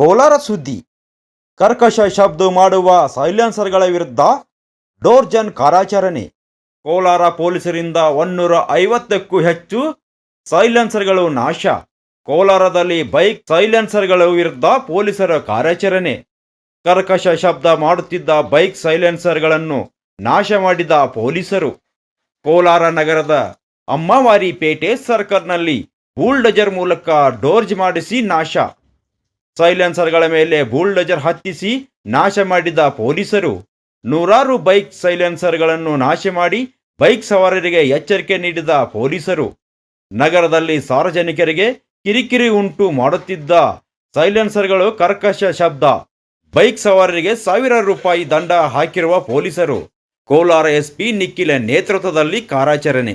ಕೋಲಾರ ಸುದ್ದಿ. ಕರ್ಕಶ ಶಬ್ದ ಮಾಡುವ ಸೈಲೆನ್ಸರ್ಗಳ ವಿರುದ್ಧ ಡೋರ್ಜನ್ ಕಾರ್ಯಾಚರಣೆ. ಕೋಲಾರ ಪೊಲೀಸರಿಂದ ಒನ್ನೂರ ಐವತ್ತಕ್ಕೂ ಹೆಚ್ಚು ಸೈಲೆನ್ಸರ್ಗಳು ನಾಶ. ಕೋಲಾರದಲ್ಲಿ ಬೈಕ್ ಸೈಲೆನ್ಸರ್ಗಳ ವಿರುದ್ಧ ಪೊಲೀಸರ ಕಾರ್ಯಾಚರಣೆ. ಕರ್ಕಶ ಶಬ್ದ ಮಾಡುತ್ತಿದ್ದ ಬೈಕ್ ಸೈಲೆನ್ಸರ್ಗಳನ್ನು ನಾಶ ಮಾಡಿದ ಪೊಲೀಸರು. ಕೋಲಾರ ನಗರದ ಅಮ್ಮವಾರಿ ಪೇಟೆ ಸರ್ಕಲ್ನಲ್ಲಿ ಬೂಲ್ಡಜರ್ ಮೂಲಕ ಡೋರ್ಜ್ ಮಾಡಿಸಿ ನಾಶ. ಸೈಲೆನ್ಸರ್ಗಳ ಮೇಲೆ ಬೂಲ್ಡಜರ್ ಹತ್ತಿಸಿ ನಾಶ ಮಾಡಿದ ಪೊಲೀಸರು. ನೂರಾರು ಬೈಕ್ ಸೈಲೆನ್ಸರ್ಗಳನ್ನು ನಾಶ ಮಾಡಿ ಬೈಕ್ ಸವಾರರಿಗೆ ಎಚ್ಚರಿಕೆ ನೀಡಿದ ಪೊಲೀಸರು. ನಗರದಲ್ಲಿ ಸಾರ್ವಜನಿಕರಿಗೆ ಕಿರಿಕಿರಿ ಉಂಟು ಮಾಡುತ್ತಿದ್ದ ಸೈಲೆನ್ಸರ್ಗಳು ಕರ್ಕಶ ಶಬ್ದ. ಬೈಕ್ ಸವಾರರಿಗೆ ಸಾವಿರಾರು ರೂಪಾಯಿ ದಂಡ ಹಾಕಿರುವ ಪೊಲೀಸರು. ಕೋಲಾರ ಎಸ್ಪಿ ನಿಖಿಲ ನೇತೃತ್ವದಲ್ಲಿ ಕಾರ್ಯಾಚರಣೆ.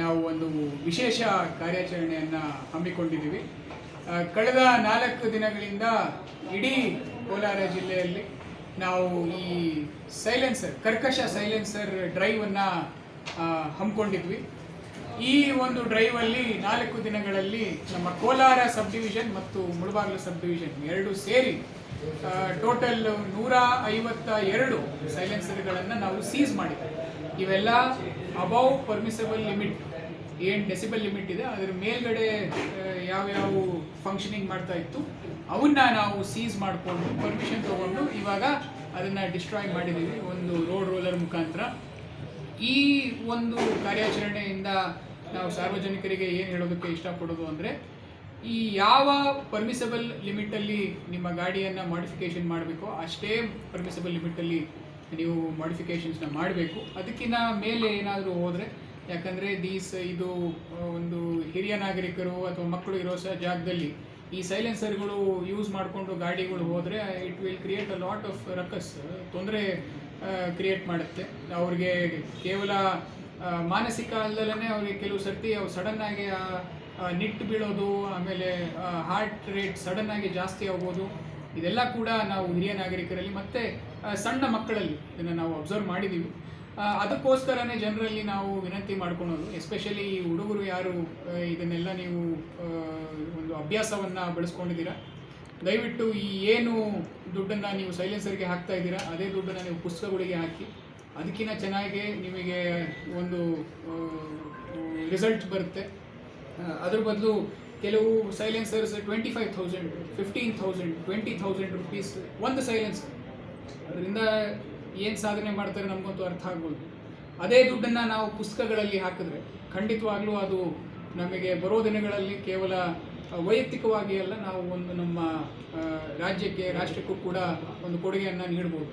ನಾವು ಒಂದು ವಿಶೇಷ ಕಾರ್ಯಾಚರಣೆಯನ್ನು ಹಮ್ಮಿಕೊಂಡಿದ್ದೀವಿ. ಕಳೆದ ನಾಲ್ಕು ದಿನಗಳಿಂದ ಇಡೀ ಕೋಲಾರ ಜಿಲ್ಲೆಯಲ್ಲಿ ನಾವು ಈ ಸೈಲೆನ್ಸರ್, ಕರ್ಕಶ ಸೈಲೆನ್ಸರ್ ಡ್ರೈವನ್ನು ಹಮ್ಮಿಕೊಂಡಿದ್ವಿ. ಈ ಒಂದು ಡ್ರೈವಲ್ಲಿ ನಾಲ್ಕು ದಿನಗಳಲ್ಲಿ ನಮ್ಮ ಕೋಲಾರ ಸಬ್ ಡಿವಿಷನ್ ಮತ್ತು ಮುಳಬಾಗಿಲು ಸಬ್ ಡಿವಿಷನ್ ಎರಡು ಸೇರಿ ಟೋಟಲ್ ನೂರ ಐವತ್ತ ಎರಡು ಸೈಲೆನ್ಸರ್ಗಳನ್ನು ನಾವು ಸೀಸ್ ಮಾಡಿದ್ವಿ. ಇವೆಲ್ಲ ಅಬೌವ್ ಪರ್ಮಿಸಬಲ್ ಲಿಮಿಟ್. ಏನು ಡೆಸಿಬಲ್ ಲಿಮಿಟ್ ಇದೆ. ಅದರ ಮೇಲ್ಗಡೆ ಯಾವ್ಯಾವ ಫಂಕ್ಷನಿಂಗ್ ಮಾಡ್ತಾ ಇತ್ತು, ಅವನ್ನ ನಾವು ಸೀಸ್ ಮಾಡಿಕೊಂಡು ಪರ್ಮಿಷನ್ ತಗೊಂಡು ಇವಾಗ ಅದನ್ನು ಡಿಸ್ಟ್ರಾಯ್ ಮಾಡಿದ್ದೀವಿ ಒಂದು ರೋಡ್ ರೋಲರ್ ಮುಖಾಂತರ. ಈ ಒಂದು ಕಾರ್ಯಾಚರಣೆಯಿಂದ ನಾವು ಸಾರ್ವಜನಿಕರಿಗೆ ಏನು ಹೇಳೋದಕ್ಕೆ ಇಷ್ಟಪಡೋದು ಅಂದರೆ, ಈ ಯಾವ ಪರ್ಮಿಸಬಲ್ ಲಿಮಿಟಲ್ಲಿ ನಿಮ್ಮ ಗಾಡಿಯನ್ನು ಮಾಡಿಫಿಕೇಷನ್ ಮಾಡಬೇಕೋ, ಅಷ್ಟೇ ಪರ್ಮಿಸಬಲ್ ಲಿಮಿಟಲ್ಲಿ ನೀವು ಮಾಡಿಫಿಕೇಷನ್ಸ್ನ ಮಾಡಬೇಕು. ಅದಕ್ಕಿಂತ ಮೇಲೆ ಏನಾದರೂ ಹೋದರೆ ಯಾಕಂದರೆ ದೀಸ್, ಇದು ಒಂದು ಹಿರಿಯ ನಾಗರಿಕರು ಅಥವಾ ಮಕ್ಕಳು ಇರೋ ಸಹ ಜಾಗದಲ್ಲಿ ಈ ಸೈಲೆನ್ಸರ್ಗಳು ಯೂಸ್ ಮಾಡಿಕೊಂಡು ಗಾಡಿಗಳು ಹೋದರೆ it will create a lot of ruckus ತೊಂದರೆ ಕ್ರಿಯೇಟ್ ಮಾಡುತ್ತೆ. ಅವ್ರಿಗೆ ಕೇವಲ ಮಾನಸಿಕ ಅಲ್ಲದಲ್ಲೇ ಅವ್ರಿಗೆ ಕೆಲವು ಸರ್ತಿ ಅವು ಸಡನ್ನಾಗಿ ನಿಟ್ಟು ಬೀಳೋದು, ಆಮೇಲೆ ಹಾರ್ಟ್ ರೇಟ್ ಸಡನ್ನಾಗಿ ಜಾಸ್ತಿ ಆಗ್ಬೋದು ಇದೆಲ್ಲ ಕೂಡ ನಾವು ಹಿರಿಯ ನಾಗರಿಕರಲ್ಲಿ ಮತ್ತೆ ಸಣ್ಣ ಮಕ್ಕಳಲ್ಲಿ ಇದನ್ನು ನಾವು ಅಬ್ಸರ್ವ್ ಮಾಡಿದ್ದೀವಿ ಅದಕ್ಕೋಸ್ಕರನೇ ಜನರಲ್ಲಿ ನಾವು ವಿನಂತಿ ಮಾಡ್ಕೊಳೋದು ಎಸ್ಪೆಷಲಿ ಹುಡುಗರು ಯಾರು ಇದನ್ನೆಲ್ಲ ನೀವು ಒಂದು ಅಭ್ಯಾಸವನ್ನು ಬೆಳೆಸ್ಕೊಂಡಿದ್ದೀರಾ? ದಯವಿಟ್ಟು ಈ ಏನು ದುಡ್ಡನ್ನು ನೀವು ಸೈಲೆನ್ಸರ್ಗೆ ಹಾಕ್ತಾ ಇದ್ದೀರಾ, ಅದೇ ದುಡ್ಡನ್ನು ನೀವು ಪುಸ್ತಕಗಳಿಗೆ ಹಾಕಿ, ಅದಕ್ಕಿಂತ ಚೆನ್ನಾಗಿ ನಿಮಗೆ ಒಂದು ರಿಸಲ್ಟ್ ಬರುತ್ತೆ. ಅದ್ರ ಬದಲು ಕೆಲವು silencers twenty five thousand fifteen thousand twenty thousand rupees ಒಂದು ಸೈಲೆನ್ಸರ್ ಅದರಿಂದ ಏನು ಸಾಧನೆ ಮಾಡ್ತಾರೆ ನಮಗಂತೂ ಅರ್ಥ ಆಗ್ಬೋದು. ಅದೇ ದುಡ್ಡನ್ನು ನಾವು ಪುಸ್ತಕಗಳಲ್ಲಿ ಹಾಕಿದ್ರೆ ಖಂಡಿತವಾಗ್ಲೂ ಅದು ನಮಗೆ ಬರೋ ದಿನಗಳಲ್ಲಿ ಕೇವಲ ವೈಯಕ್ತಿಕವಾಗಿ ಅಲ್ಲ, ನಾವು ಒಂದು ನಮ್ಮ ರಾಜ್ಯಕ್ಕೆ, ರಾಷ್ಟ್ರಕ್ಕೂ ಕೂಡ ಒಂದು ಕೊಡುಗೆಯನ್ನು ನೀಡ್ಬೋದು.